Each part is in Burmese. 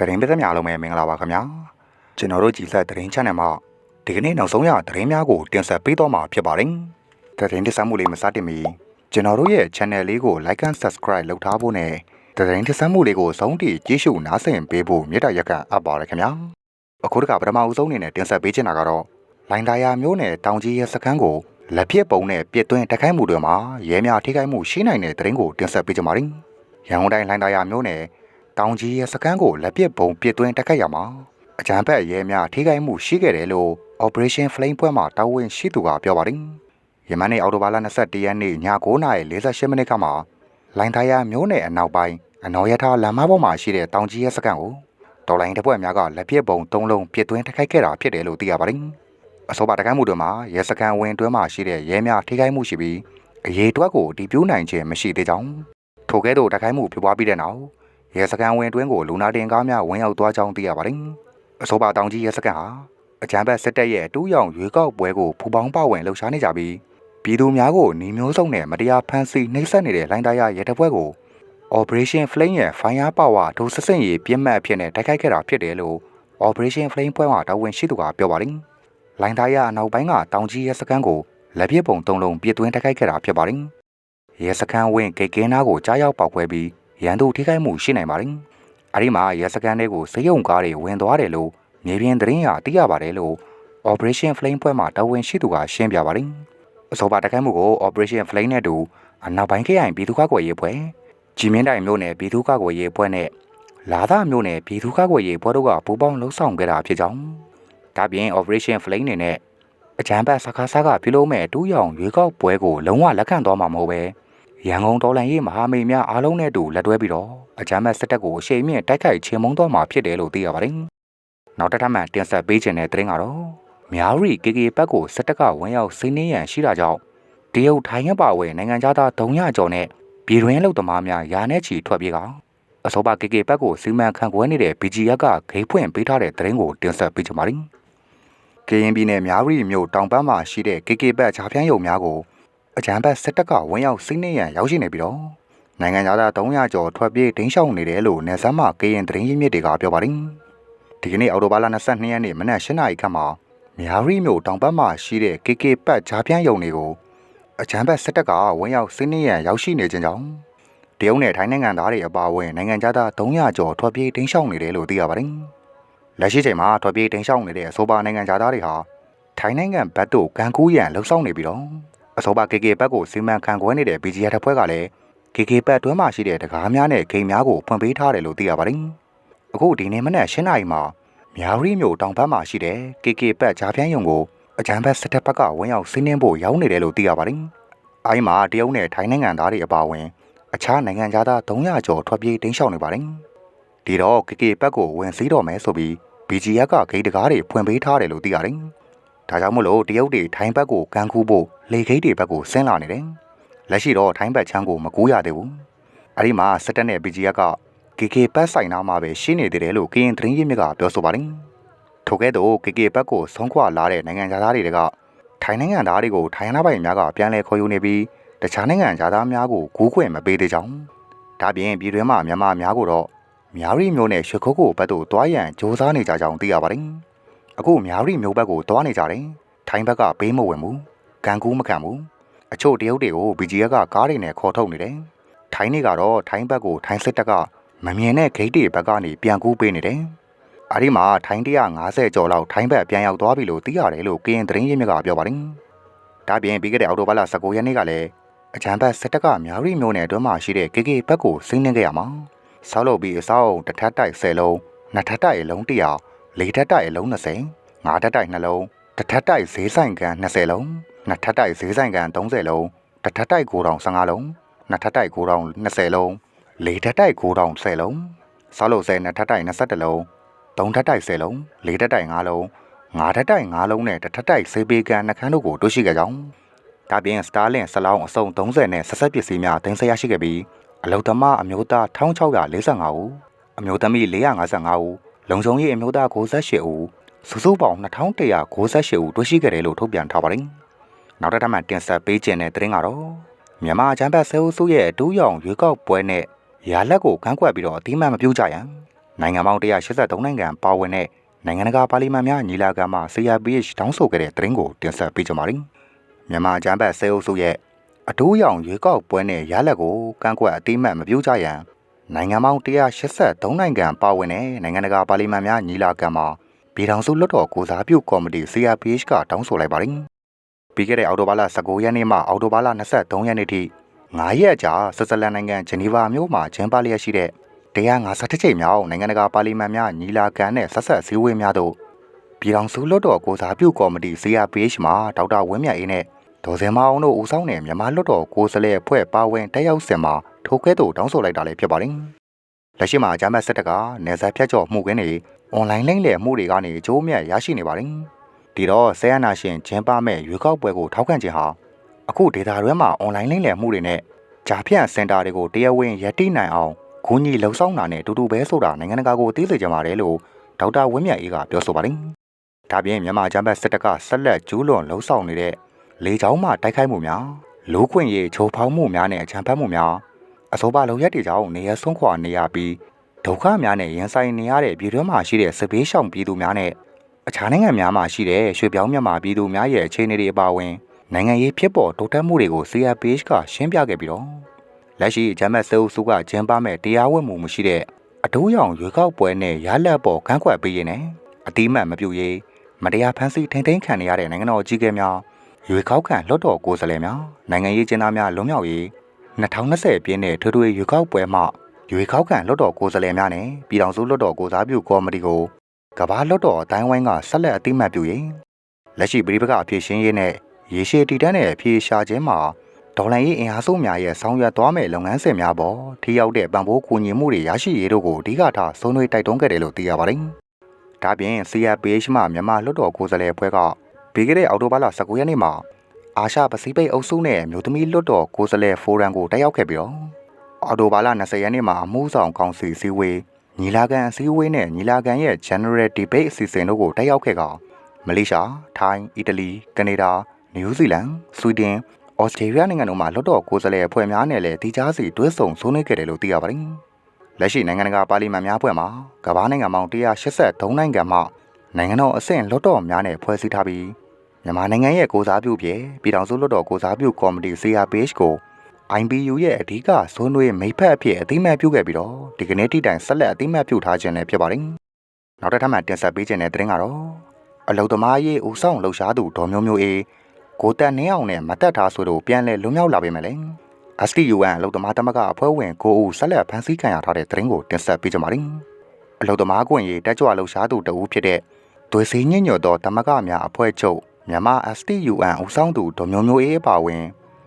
တရင်ပစ္စည်းများလုံးပဲမင်္ဂလာပါခင်ဗျာကျွန်တော်တို့ကြည်ဆက်တရင် channel မှာဒီကနေ့နောက်ဆုံးရတရင်များကိုတင်ဆက်ပေးတော့မှာဖြစ်ပါတယ်တရင်တင်ဆက်မှုလေးမစတင်မီကျွန်တော်တို့ရဲ့ channel လေးကို like and subscribe လုပ်ထားဖို့နဲ့တရင်တင်ဆက်မှုလေးကိုဆုံးထိကြည့်ရှုနားဆင်ပေးဖို့မြတ်တာရက်ကအပ်ပါတယ်ခင်ဗျာအခုတကပထမဦးဆုံးအနေနဲ့တင်ဆက်ပေးချင်တာကတော့လိုင်တာယာမျိုးနဲ့တောင်ကြီးရဲ့စခန်းကိုလက်ဖြစ်ပုံနဲ့ပြစ်သွင်းတိုက်ခိုက်မှုတွေမှာရဲများထိခိုက်မှုရှိနိုင်တဲ့တရင်ကိုတင်ဆက်ပေးကြပါမယ်ရန်ကုန်တိုင်းလိုင်တာယာမျိုးနဲ့ တောင်ကြီးရဲ့စကန်းကိုလက်ပစ်ပုံပစ်သွင်းတက်ခတ်ရမှာအကြံဖက်ရဲများထိခိုက်မှုရှိခဲ့တယ်လို့ Operation Flame ပွဲမှာတာဝန်ရှိသူကပြောပါတယ်။ယမန်နေ့အော်တိုဘာလ21ရက်နေ့ည9:48မိနစ်ခန့်မှာလိုင်သားရမျိုးနယ်အနောက်ပိုင်းအနော်ရထားလမ်းမပေါ်မှာရှိတဲ့တောင်ကြီးရဲ့စကန်းကိုတော်လိုင်းတပ်ဖွဲ့များကလက်ပစ်ပုံ၃လုံးပစ်သွင်းတက်ခတ်ခဲ့တာဖြစ်တယ်လို့သိရပါတယ်။အဆိုပါတကိုင်းမှုတွေမှာရဲစကန်ဝင်တွဲမှာရှိတဲ့ရဲများထိခိုက်မှုရှိပြီးအရေးတွက်ကိုဒီပြူးနိုင်ခြင်းမရှိသေးကြောင်းထိုကဲ့သို့တကိုင်းမှုဖြစ်ပွားပြီးတဲ့နောက် ရဲစကန်ဝင်တွင်းကိုလူနာတင်ကားများဝင်ရောက်သွားကြောင်းသိရပါတယ်။အဆိုပါတောင်ကြီးရဲစကန်ဟာအကြမ်းဖက်စစ်တပ်ရဲ့တူးရောင်ရွေးကောက်ပွဲကိုဖူပေါင်းပဝင်လှုပ်ရှားနေကြပြီးပြည်သူများကိုနှီးမျိုးစုံနဲ့မတရားဖမ်းဆီးနှိပ်စက်နေတဲ့လိုင်းသားရရဲတပ်ဖွဲ့ကို Operation Flame ရဲ့ Fire Power ဒုစစ်စင်ရေးပြစ်မှတ်အဖြစ်နဲ့တိုက်ခိုက်ခဲ့တာဖြစ်တယ်လို့ Operation Flame ဖွဲ့မှတာဝန်ရှိသူကပြောပါတယ်။လိုင်းသားရအနောက်ပိုင်းကတောင်ကြီးရဲစကန်ကိုလက်ပြပုံသုံးလုံးပြစ်သွင်းတိုက်ခိုက်ခဲ့တာဖြစ်ပါတယ်။ရဲစကန်ဝင်းဂိတ်ကင်းနာကိုကြားရောက်ပောက်ခွဲပြီး ရန်သူထိခိုက်မှုရှိနိုင်ပါတယ်။အဲဒီမှာရဲစခန်းတွေကိုစေယုံကားတွေဝင်သွားတယ်လို့မြေပြင်သတင်းရသိရပါတယ်လို့ Operation Flame ဖွဲ့မှတာဝန်ရှိသူကရှင်းပြပါတယ်။အဆိုပါတိုက်ခိုက်မှုကို Operation Flame နဲ့တူအနောက်ပိုင်းခရိုင်ပြည်သူ့ကာကွယ်ရေးဖွဲ့ကြည်မင်းတိုင်မြို့နယ်ပြည်သူ့ကာကွယ်ရေးဖွဲ့နဲ့လာသာမြို့နယ်ပြည်သူ့ကာကွယ်ရေးဖွဲ့တို့ကပူးပေါင်းလှုပ်ဆောင်ခဲ့တာဖြစ်ကြောင်းဒါပြင် Operation Flame နေနဲ့အကြမ်းဖက်စကားစကားပြုလုပ်မဲ့တူးရောင်ရွေးကောက်ပွဲကိုလုံးဝလက်ခံသွားမှာမဟုတ်ပဲ ရန်ကုန်တော်လှန်ရေးမဟာမိတ်များအားလုံးနဲ့တူလက်တွဲပြီးတော့အကြမ်းဖက်စစ်တပ်ကိုအရှိန်မြင့်တိုက်ခိုက်ချေမှုန်းတော့မှာဖြစ်တယ်လို့သိရပါတယ်။နောက်တစ်ထပ်မှတင်ဆက်ပေးခြင်းတဲ့သတင်းကတော့မြားရီကေကေဘက်ကိုစစ်တပ်ကဝင်ရောက်စီးနှင်းရန်ရှိတာကြောင့်တရုတ်ထိုင်းရပါဝယ်နိုင်ငံသား300ကျော်နဲ့ပြည်တွင်းလုံသမားများယာနဲ့ချီထွက်ပြေးကအစောပါကေကေဘက်ကိုစီမံခန့်ခွဲနေတဲ့ BGF ကဂိတ်ဖွင့်ပေးထားတဲ့သတင်းကိုတင်ဆက်ပေးချင်ပါတယ်။ကရင်ပြည်နယ်မြားရီမြို့တောင်ပန်းမှာရှိတဲ့ကေကေဘက်ဂျာဖြန်းရုံများကို အကြမ်းဖက်စစ်တပ်ကဝင်ရောက်စီးနှင်းရန်ရောက်ရှိနေပြီးတော့နိုင်ငံသား300ကျော်ထွက်ပြေးဒိန်းရှောင်နေတယ်လို့နေဆမ်းမကရင်သတင်းရင်းမြစ်တွေကပြောပါတယ်။ဒီကနေ့အော်တိုဘာလ22ရက်နေ့မနက်8:00နာရီခန့်မှာမြာရီမြို့တောင်ဘက်မှာရှိတဲ့ KK ပတ်ဂျာပြန့်ယုံတွေကိုအကြမ်းဖက်စစ်တပ်ကဝင်ရောက်စီးနှင်းရန်ရောက်ရှိနေခြင်းကြောင့်တရုတ်နဲ့ထိုင်းနိုင်ငံသားတွေအပါအဝင်နိုင်ငံသား300ကျော်ထွက်ပြေးဒိန်းရှောင်နေတယ်လို့သိရပါတယ်။လက်ရှိချိန်မှာထွက်ပြေးဒိန်းရှောင်နေတဲ့အဆိုပါနိုင်ငံသားတွေဟာထိုင်းနိုင်ငံဘက်သို့ကန်ကူးရန်လှုပ်ဆောင်နေပြီးတော့ အစောပါ KK ဘက်ကိုစီမံခန့်ခွဲနေတဲ့ BGF တပ်ဖွဲ့ကလည်း KK ဘက်အတွင်းမှာရှိတဲ့တကားများနဲ့ဂိမ်းများကိုဖွင့်ပေးထားတယ်လို့သိရပါတယ်။အခုဒီနေ့မနက်၈နာရီမှာမြာရီမြို့တောင်ဘက်မှာရှိတဲ့ KK ဘက်ဂျာပြန်းယုံကိုအကြမ်းဖက်စစ်တပ်ဘက်ကဝင်ရောက်စီးနင်းဖို့ရောက်နေတယ်လို့သိရပါတယ်။အဲဒီမှာတရုတ်နဲ့ထိုင်းနိုင်ငံသားတွေအပါအဝင်အခြားနိုင်ငံသား300ကျော်ထွက်ပြေးတိမ်းရှောင်နေပါတယ်။ဒီတော့ KK ဘက်ကိုဝင်စည်းတော်မယ်ဆိုပြီး BGF ကဂိတ်တကားတွေဖွင့်ပေးထားတယ်လို့သိရတယ်။ ဒါကြောင့်မို့လို့တရုတ်တွေထိုင်းဘက်ကိုကန်ကူးဖို့လေခိတ်တွေဘက်ကိုဆင်းလာနေတယ်။လက်ရှိတော့ထိုင်းဘက်ချမ်းကိုမကူးရသေးဘူး။အဲဒီမှာစစ်တပ်နဲ့ BGF က KK ပတ်ဆိုင်နာမှာပဲရှိနေသေးတယ်လို့ကရင်သတင်းရင်းမြစ်ကပြောဆိုပါတယ်။ထို့ကဲ့သို့ KK ဘက်ကိုဆုံးခွာလာတဲ့နိုင်ငံသားတွေကထိုင်းနိုင်ငံသားတွေကိုထိုင်းနာပိုင်များကပြန်လည်ခေါ်ယူနေပြီးတခြားနိုင်ငံသားများကိုကူးခွင့်မပေးသေးကြောင်းဒါပြင်ပြည်တွင်းမှာမြန်မာများကိုတော့မြားရီမျိုးနဲ့ရွှေခုတ်ကိုဘက်သို့တွားရန်စ조사နေကြကြောင်းသိရပါတယ်။ အခုမြားရီမျိုးဘက်ကိုတွားနေကြတယ်။ထိုင်းဘက်ကဘေးမဝင်ဘူး။ကန်ကူးမခံဘူး။အချို့တရုတ်တွေကို BGF ကကားတွေနဲ့ခေါ်ထုတ်နေတယ်။ထိုင်းတွေကတော့ထိုင်းဘက်ကိုထိုင်းစစ်တပ်ကမမြင်တဲ့ဂိတ်တွေဘက်ကနေပြန်ကူးပေးနေတယ်။အဲဒီမှာထိုင်း150ကျော်လောက်ထိုင်းဘက်ပြန်ရောက်သွားပြီလို့သိရတယ်လို့ကရင်သတင်းရင်းမြစ်ကပြောပါတယ်။ဒါပြင်ပြီးခဲ့တဲ့အောက်တိုဘာလ19ရက်နေ့ကလည်းအကြံဘက်စစ်တပ်ကမြာရီမျိုးနယ်အတွင်းမှာရှိတဲ့ KK ဘက်ကိုစိမ့်နှင်းခဲ့ရမှာ။ဆောက်လုပ်ပြီးအဆောက်အုံတစ်ထပ်တိုက်10လုံး၊နှစ်ထပ်တိုက်အလုံး100၊ လေးထပ်တိုက်အလုံး20၊ငါးထပ်တိုက်2လုံး၊တစ်ထပ်တိုက်ဈေးဆိုင်ကန်20လုံး၊နှစ်ထပ်တိုက်ဈေးဆိုင်ကန်30လုံး၊တစ်ထပ်တိုက်ကိုတောင်15လုံး၊နှစ်ထပ်တိုက်ကိုတောင်20လုံး၊လေးထပ်တိုက်ကိုတောင်10လုံး။ဆောက်လုပ်ဆဲနှစ်ထပ်တိုက်21လုံး၊သုံးထပ်တိုက်10လုံး၊လေးထပ်တိုက်5လုံး၊ငါးထပ်တိုက်5လုံးနဲ့တစ်ထပ်တိုက်ဆေးပေးကန်နှခမ်းတို့ကိုတွေ့ရှိခဲ့ကြောင်းဒါပြင်စတာလင်ဆလောင်းအစုံ30နဲ့ဆက်ဆက်ပစ္စည်းများတင်ဆက်ရရှိခဲ့ပြီးအလုသမားအမျိုးသား1645ဦးအမျိုးသမီး455ဦး လုံခြုံရေးအမျိုးသား68ဦးစုစုပေါင်း2198ဦးတွေ့ရှိခဲ့တယ်လို့ထုတ်ပြန်ထားပါတယ်။နောက်တစ်ထပ်မှတင်ဆက်ပေးခြင်းတဲ့သတင်းကတော့မြန်မာချမ်းဘတ်ဆဲဦးစုရဲ့အတူးရောင်ရွေးကောက်ပွဲနဲ့ရာလက်ကိုကန့်ကွက်ပြီးတော့အတိမတ်မပြုတ်ကြရန်နိုင်ငံပေါင်း183နိုင်ငံပါဝင်တဲ့နိုင်ငံတကာပါလီမန်များညီလာခံမှာ CRPH တောင်းဆိုခဲ့တဲ့သတင်းကိုတင်ဆက်ပေးကြပါမယ်။မြန်မာအကြမ်းဖက်ဆဲအုပ်စုရဲ့အတိုးရောင်ရွေးကောက်ပွဲနဲ့ရလက်ကိုကန့်ကွက်အတိမတ်မပြုကြရန် နိုင်ငံပေါင်း183နိုင်ငံပါဝင်တဲ့နိုင်ငံတကာပါလီမန်များညီလာခံမှာပြည်ထောင်စုလွှတ်တော်ကိုစားပြုကော်မတီ CRPH ကတောင်းဆိုလိုက်ပါတယ်။ပြီးခဲ့တဲ့အောက်တိုဘာလ19ရက်နေ့မှအောက်တိုဘာလ23ရက်နေ့ထိ9ရက်ကြာဆွစ်ဇာလန်နိုင်ငံဂျနီဗာမြို့မှာကျင်းပလျက်ရှိတဲ့150ချိန်မြောက်နိုင်ငံတကာပါလီမန်များညီလာခံနဲ့ဆက်ဆက်စည်းဝေးများတို့ပြည်ထောင်စုလွှတ်တော်ကိုစားပြုကော်မတီ CRPH မှာဒေါက်တာဝင်းမြတ်အေးနဲ့ ဒေါ်စင်မအောင်တို့ဦးဆောင်တဲ့မြန်မာလွှတ်တော်ကိုယ်စားလှယ်အဖွဲ့ပါဝင်တက်ရောက်စင်မှာထိုကဲ့သို့တောင်းဆိုလိုက်တာလည်းဖြစ်ပါတယ်။လက်ရှိမှာဂျာမတ်စစ်တပ်ကနေဆက်ဖြတ်ကျော်မှုကင်းတွေအွန်လိုင်းလိမ့်လည်မှုတွေကနေအကျိုးမြတ်ရရှိနေပါတယ်။ဒီတော့ဆဲယနာရှင်ဂျင်းပမဲ့ရွေးကောက်ပွဲကိုထောက်ခံခြင်းဟာအခုဒေတာရွဲမှာအွန်လိုင်းလိမ့်လည်မှုတွေနဲ့ဂျာဖြန့်စင်တာတွေကိုတရားဝင်ရည်တည်နိုင်အောင်ဂုဏ်ကြီးလှုံ့ဆော်တာနဲ့အတူတူပဲဆိုတာနိုင်ငံတကာကိုသိစေချင်ပါတယ်လို့ဒေါက်တာဝင်းမြတ်အေးကပြောဆိုပါတယ်။ဒါပြင်မြန်မာဂျမ်ဘတ်စစ်တပ်ကဆက်လက်ကျူးလွန်လှုံ့ဆော်နေတဲ့ လေကြောင်းမှတိုက်ခိုက်မှုများလူခွင့်ရေးချိုးဖောက်မှုများနဲ့အကြမ်းဖက်မှုများအဆိုပါလုံရက်တွေကြောင့်နေရဆုံးခွာနေရပြီးဒုက္ခများနဲ့ရင်ဆိုင်နေရတဲ့ပြည်တွင်းမှာရှိတဲ့စပေးရှောင်ပြည်သူများနဲ့အခြားနိုင်ငံများမှာရှိတဲ့ရွှေပြောင်းမြန်မာပြည်သူများရဲ့အခြေအနေတွေအပါအဝင်နိုင်ငံရေးဖြစ်ပေါ်တိုးတက်မှုတွေကို CRPH ကရှင်းပြခဲ့ပြီးတော့လက်ရှိဂျမ်မတ်ဆဲအုပ်စုကကျင်းပမဲ့တရားဝင်မှုမရှိတဲ့အတိုးရောင်ရွေးကောက်ပွဲနဲ့ရလက်ပေါ်ကန့်ကွက်ပေးရင်းနဲ့အတိမတ်မပြုတ်ရေးမတရားဖမ်းဆီးထိန်သိမ်းခံရတဲ့နိုင်ငံတော်အကြီးအကဲများ ရွေးကောက်ခံလွှတ်တော်ကိုယ်စားလှယ်များနိုင်ငံရေးကျင်းသားများလွန်မြောက်ရေး2020ပြည့်နှစ်ထွေထွေရွေးကောက်ပွဲမှရွေးကောက်ခံလွှတ်တော်ကိုယ်စားလှယ်များနဲ့ပြည်ထောင်စုလွှတ်တော်ကိုစားပြုကော်မတီကိုကမ္ဘာလွှတ်တော်အတိုင်းဝိုင်းကဆက်လက်အတိမတ်ပြုရေးလက်ရှိပြည်ပကအဖြစ်ရှင်းရေးနဲ့ရေရှည်တည်တံ့တဲ့အပြေရှာခြင်းမှာဒေါ်လာရေးအင်အားစုများရဲ့ဆောင်ရွက်သွားမယ့်လုပ်ငန်းစဉ်များပေါ်ထိရောက်တဲ့ပံ့ပိုးကူညီမှုတွေရရှိရေးတို့ကိုအဓိကထားဆွေးနွေးတိုက်တွန်းခဲ့တယ်လို့သိရပါတယ်။ဒါပြင် CRPH မှမြန်မာလွှတ်တော်ကိုယ်စားလှယ်အဖွဲ့က ပြီးခဲ့တဲ့အောက်တိုဘာလ19ရက်နေ့မှာအာရှပစိဖိတ်အုပ်စုနဲ့မြို့သမီးလွှတ်တော်ကိုယ်စားလှယ်ဖိုရမ်ကိုတက်ရောက်ခဲ့ပြီးတော့အော်တိုဘာလ20ရက်နေ့မှာအမှုဆောင်ကောင်စီစည်းဝေးညီလာခံအစည်းအဝေးနဲ့ညီလာခံရဲ့ General Debate အစီအစဉ်တို့ကိုတက်ရောက်ခဲ့ကမလေးရှား၊ထိုင်း၊အီတလီ၊ကနေဒါ၊နယူးဇီလန်၊ဆွီဒင်ဩစတြေးလျနိုင်ငံတို့မှာလွတ်တော်ကိုယ်စားလှယ်အဖွဲ့များနဲ့လည်းတီကြားစီတွဲဆုံဆွေးနွေးခဲ့တယ်လို့သိရပါတယ်။လက်ရှိနိုင်ငံတကာပါလီမန်များအဖွဲ့မှာကမ္ဘာနိုင်ငံပေါင်း183နိုင်ငံမှနိုင်ငံတော်အဆင့်လွတ်တော်များနဲ့ဖွဲ့စည်းထားပြီး မြန်မာနိုင်ငံရဲ့ကိုစားပြုပြည်ပြည်ထောင်စုလွတ်တော်ကိုစားပြုကော်မတီ CRPH ကို IBU ရဲ့အဓိကဆွေးနွေးမိဖက်အဖြစ်အသိမှတ်ပြုခဲ့ပြီးတော့ဒီကနေ့ထိတိုင်ဆက်လက်အသိမှတ်ပြုထားခြင်းလည်းဖြစ်ပါတယ်။နောက်တစ်ထပ်မှတင်ဆက်ပေးခြင်းတဲ့သတင်းကတော့အလုံသမားရေးဦးဆောင်လှုပ်ရှားသူဒေါ်မျိုးမျိုးအေးကိုတက်နှင်းအောင်နဲ့မတက်ထားဆိုတို့ပြန်လဲလွန်မြောက်လာပေမဲ့လည်း STUN အလုံသမားတမကအဖွဲ့ဝင်ကိုဦးဆက်လက်ဖမ်းဆီးခံရထားတဲ့သတင်းကိုတင်ဆက်ပေးကြပါမယ်။အလုံသမားကွင်ရေးတက်ကြွလှုပ်ရှားသူတဦးဖြစ်တဲ့သွေးစည်းညညွတ်သောတမကများအဖွဲ့ချုပ် မြန်မာ STUN ဦးဆောင်သူဒေါ်မျိုးမျိုးအေးအပါဝင်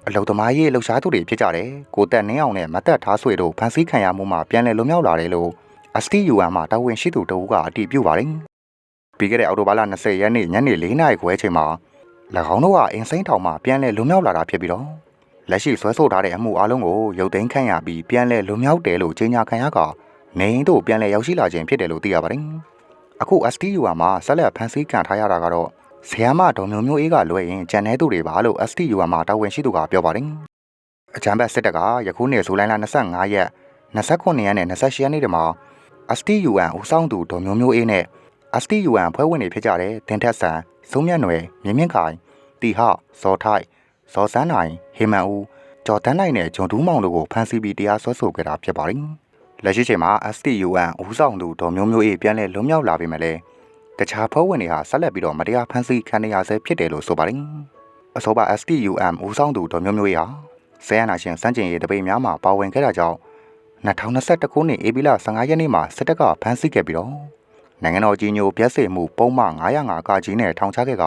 အလုံသမားရေးလှုပ်ရှားသူတွေဖြစ်ကြတယ်။ကိုတက်နှင်းအောင်နဲ့မတက်ထားဆွေတို့ဖမ်းဆီးခံရမှုမှာပြန်လည်လွန်မြောက်လာတယ်လို့ STUN မှာတာဝန်ရှိသူတဦးကအတည်ပြုပါတယ်။ပြီးခဲ့တဲ့အောက်တိုဘာလ20ရက်နေ့ညနေ4နာရီခွဲချိန်မှာ၎င်းတို့ကအင်းစိမ့်ထောင်မှာပြန်လည်လွန်မြောက်လာတာဖြစ်ပြီးတော့လက်ရှိဆွဲဆိုထားတဲ့အမှုအလုံးကိုရုပ်သိမ်းခံရပြီးပြန်လည်လွန်မြောက်တယ်လို့ကြေညာခံရကနေအိမ်တို့ပြန်လည်ရောက်ရှိလာခြင်းဖြစ်တယ်လို့သိရပါတယ်။အခု STUR မှာဆက်လက်ဖမ်းဆီးခံထားရတာကတော့ ဆီယမဒေါ်မျိုးမျိုးအေးကလွှဲရင်ကြံနေသူတွေပါလို့ STUR မှာတာဝန်ရှိသူကပြောပါတယ်။အကြံဘက်စစ်တပ်ကယခုနှစ်ဇူလိုင်လ25ရက်29ရက်နဲ့28ရက်နေ့တမှာ STUR ဦးဆောင်သူဒေါ်မျိုးမျိုးအေးနဲ့ STUR ဖွဲ့ဝင်တွေဖြစ်ကြတဲ့တင်ထက်ဆန်စုံမြတ်နွယ်မြင့်မြင့်ခိုင်တီဟဇော်ထိုက်ဇော်စန်းနိုင်ဟေမန်ဦးကျော်တန်းနိုင်နဲ့ဂျွန်တူးမောင်တို့ကိုဖမ်းဆီးပြီးတရားစွဲဆိုခဲ့တာဖြစ်ပါတယ်။လက်ရှိချိန်မှာ STUN ဦးဆောင်သူဒေါ်မျိုးမျိုးအေးပြန်လည်လွတ်မြောက်လာပြီမဲ့လည်း တခြားဖွဲ့ဝင်တွေဟာဆက်လက်ပြီးတော့မတရားဖမ်းဆီးခံရဆဲဖြစ်တယ်လို့ဆိုပါတယ်။အဆိုပါ STUM ဦးဆောင်သူဒေါ်မျိုးမျိုးအေးဟာဆဲယနာရှင်စန်းကျင်ရေးတပိတ်များမှာပါဝင်ခဲ့တာကြောင့်2021ခုနှစ်ဧပြီလ15ရက်နေ့မှာစစ်တပ်ကဖမ်းဆီးခဲ့ပြီးတော့နိုင်ငံတော်ကြီးညိုပြည့်စုံမှုပုံမှန်905ကကြီးနဲ့ထောင်ချခဲ့က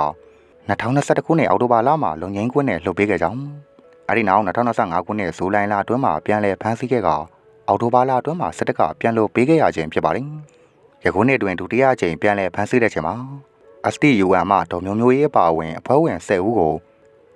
2021ခုနှစ်အောက်တိုဘာလမှာလုံငင်းကွင်းနဲ့လှုပ်ပေးခဲ့ကြောင်းအဲဒီနောက်2025ခုနှစ်ဇူလိုင်လအတွင်းမှာပြန်လည်ဖမ်းဆီးခဲ့ကအောက်တိုဘာလအတွင်းမှာစစ်တပ်ကပြန်လို့ပေးခဲ့ရခြင်းဖြစ်ပါတယ်။ ယခုနှစ်တွင်ဒုတိယအကြိမ်ပြန်လည်ဖမ်းဆီးတဲ့ချိန်မှာ STUN မှဒေါ်မျိုးမျိုးရေးပါဝင်အဖွဲ့ဝင်10ဦးကို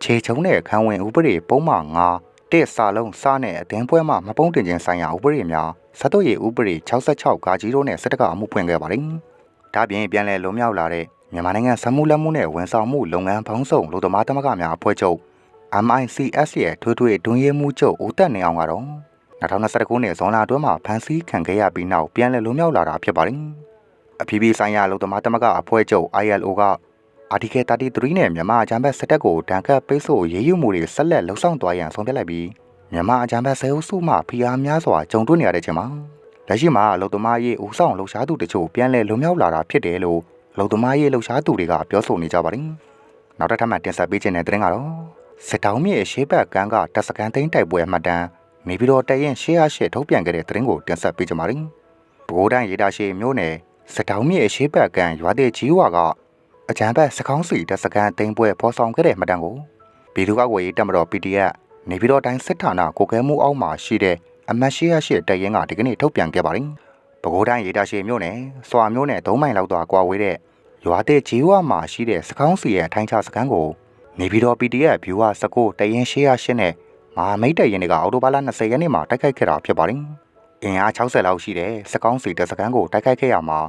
ခြေချုံတဲ့ခံဝင်ဥပဒေပုံမှန်9တစ်စာလုံးစားနဲ့အသင်းပွဲမှမပုံတင်ခြင်းဆိုင်ရာဥပဒေများစက်တို့ရည်ဥပဒေ66ကာကြီးတို့နဲ့စစ်တပ်ကအမှုဖွင့်ခဲ့ပါတယ်။ဒါပြင်ပြန်လည်လွန်မြောက်လာတဲ့မြန်မာနိုင်ငံစမှုလက်မှုနဲ့ဝန်ဆောင်မှုလုပ်ငန်းပေါင်းစုံလူသမားသမဂ္ဂများအဖွဲ့ချုပ် MICS ရဲ့ထွေထွေတွင်းရေးမှုချုပ်ဦးတက်နေအောင်ကတော့ 2021ခုနှစ်ဇွန်လအတွင်းမှာဖမ်းဆီးခံခဲ့ရပြီးနောက်ပြန်လည်လွတ်မြောက်လာတာဖြစ်ပါတယ်။အပြည်ပြည်ဆိုင်ရာလုံသမားသမဂ္ဂအဖွဲ့ချုပ် ILO က Article 33နဲ့မြန်မာအကြမ်းဖက်စစ်တပ်ကိုတန်ခတ်ပိတ်ဆို့ရေးယူမှုတွေဆက်လက်လှုပ်ဆောင်သွားရန်ဆုံးဖြတ်လိုက်ပြီးမြန်မာအကြမ်းဖက်ဆဲအုပ်စုမှဖိအားများစွာကြုံတွေ့နေရတဲ့ချိန်မှာလက်ရှိမှာလုံသမားရေးဦးဆောင်လှုပ်ရှားသူတချို့ပြန်လည်လွတ်မြောက်လာတာဖြစ်တယ်လို့လုံသမားရေးလှုပ်ရှားသူတွေကပြောဆိုနေကြပါတယ်။နောက်တစ်ထပ်မှတင်ဆက်ပေးခြင်းတဲ့သတင်းကတော့စစ်တောင်းမြေရှေးဘက်ကန်းကတပ်စကန်သိန်းတိုက်ပွဲမှတ်တမ်း နေပြီးတော့တရင်ရှေးရရှေ့ထုတ်ပြန်ခဲ့တဲ့သတင်းကိုတင်ဆက်ပေးကြပါမယ်။ပဲခူးတိုင်းရေတာရှေမြို့နယ်စစ်တောင်းမြေရှေးဘက်ကန်းရွာတဲ့ကြီးဝါကအကြံဘက်စကောင်းစီတပ်စကန်သိန်းပွဲပေါ်ဆောင်ခဲ့တဲ့မှတ်တမ်းကိုပြည်သူ့ကောက်ွယ်ရေးတပ်မတော် PDF နေပြီးတော့တိုင်းစစ်ဌာနကိုကဲမှုအောက်မှာရှိတဲ့အမတ်ရှေးရရှေ့တရင်ကဒီကနေ့ထုတ်ပြန်ခဲ့ပါတယ်။ပဲခူးတိုင်းရေတာရှေမြို့နယ်စွာမြို့နယ်၃မိုင်လောက်သွားကွာဝေးတဲ့ရွာတဲ့ကြီးဝါမှာရှိတဲ့စကောင်းစီရဲ့ထိုင်းချစကန်ကိုနေပြီးတော့ PDF ဗျူဟာ19တရင်ရှေးရရှေ့နဲ့ မဟာမိတ်တရင်တွေကအော်တိုဘာလ20ရက်နေ့မှာတိုက်ခိုက်ခဲ့တာဖြစ်ပါတယ်။အင်အား60လောက်ရှိတဲ့စကောင်းစီတပ်စကန်ကိုတိုက်ခိုက်ခဲ့ရမှာ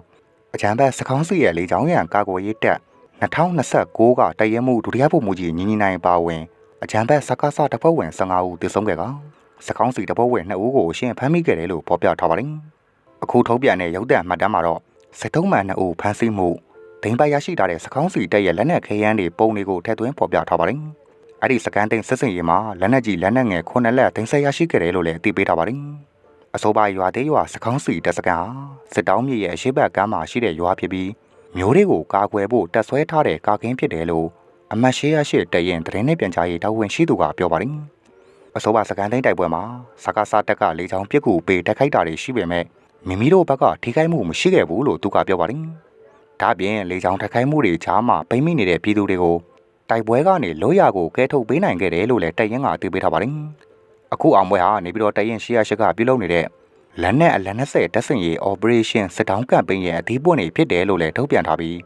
အကြံဘက်စကောင်းစီရဲ့လေကြောင်းရန်ကာကွယ်ရေးတပ်2029ကတရဲမှုဒုတိယဗိုလ်မှူးကြီးညီညီနိုင်ပါဝင်အကြံဘက်စကားစတပ်ဖွဲ့ဝင်15ဦးတည်ဆုံးခဲ့ကစကောင်းစီတပ်ဖွဲ့ဝင်2ဦးကိုအရှင်ဖမ်းမိခဲ့တယ်လို့ဖော်ပြထားပါတယ်။အခုထုတ်ပြန်တဲ့ရုပ်သံမှတ်တမ်းမှာတော့စစ်တုံးမှန်2ဦးဖမ်းဆီးမှုဒိန်ပိုက်ရရှိထားတဲ့စကောင်းစီတပ်ရဲ့လက်နက်ခဲယမ်းတွေပုံတွေကိုထည့်သွင်းဖော်ပြထားပါတယ်။ အဲ့ဒီစကန်သိန်းစစ်စင်ရေးမှာလက်နက်ကြီးလက်နက်ငယ်9လက်သိမ်းဆည်းရရှိခဲ့တယ်လို့လည်းသိပေးထားပါတယ်။အဆိုပါရွာသေးရွာစကောင်းစီတပ်စကန်ဟာစစ်တောင်းမြေရဲ့အရှိတ်ဘက်ကမ်းမှာရှိတဲ့ရွာဖြစ်ပြီးမျိုးတွေကိုကာကွယ်ဖို့တက်ဆွဲထားတဲ့ကာကင်းဖြစ်တယ်လို့အမတ်ရှိရရှိတရင်သတင်းနဲ့ပြန်ကြားရေးတာဝန်ရှိသူကပြောပါတယ်။အဆိုပါစကန်သိန်းတိုက်ပွဲမှာစကားစားတက်ကလေချောင်းပြစ်ကူပေးတက်ခိုက်တာတွေရှိပေမဲ့မိမိတို့ဘက်ကထိခိုက်မှုမရှိခဲ့ဘူးလို့သူကပြောပါတယ်။ဒါ့အပြင်လေချောင်းတက်ခိုက်မှုတွေချားမှာပိမိနေတဲ့ပြည်သူတွေကို တိုက်ပွဲကနေလောရကိုကဲထုတ်ပေးနိုင်ခဲ့တယ်လို့လည်းတရင်ကသိပေးထားပါတယ်။အခုအောင်ပွဲဟာနေပြီးတော့တရင်ရှိရရှိကပြုလုပ်နေတဲ့လက်နက်အလန်20တက်ဆင်ရေး Operation စစ်တောင်းကမ်ပိန်းရဲ့အသေးပွင့်တွေဖြစ်တယ်လို့လည်းထုတ်ပြန်ထားပြီး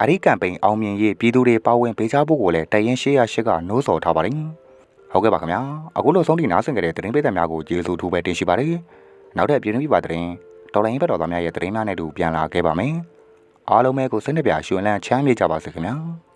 အဒီကမ်ပိန်းအောင်မြင်ရေးပြည်သူတွေပါဝင်ပေးကြဖို့ကိုလည်းတရင်ရှိရရှိကနှိုးဆော်ထားပါတယ်။ဟုတ်ကဲ့ပါခင်ဗျာအခုလိုဆုံးထိနားဆင်ကြတဲ့သတင်းပေးသက်များကိုကျေးဇူးထူးပဲတင်ရှိပါတယ်။နောက်ထပ်ပြည်တွင်းပြည်ပသတင်းတော်လိုင်းဘက်တော်သားများရဲ့သတင်းများနဲ့တူပြန်လာခဲ့ပါမယ်။အားလုံးပဲကိုစိတ်နှပြရှင်လန်းချမ်းမြေ့ကြပါစေခင်ဗျာ။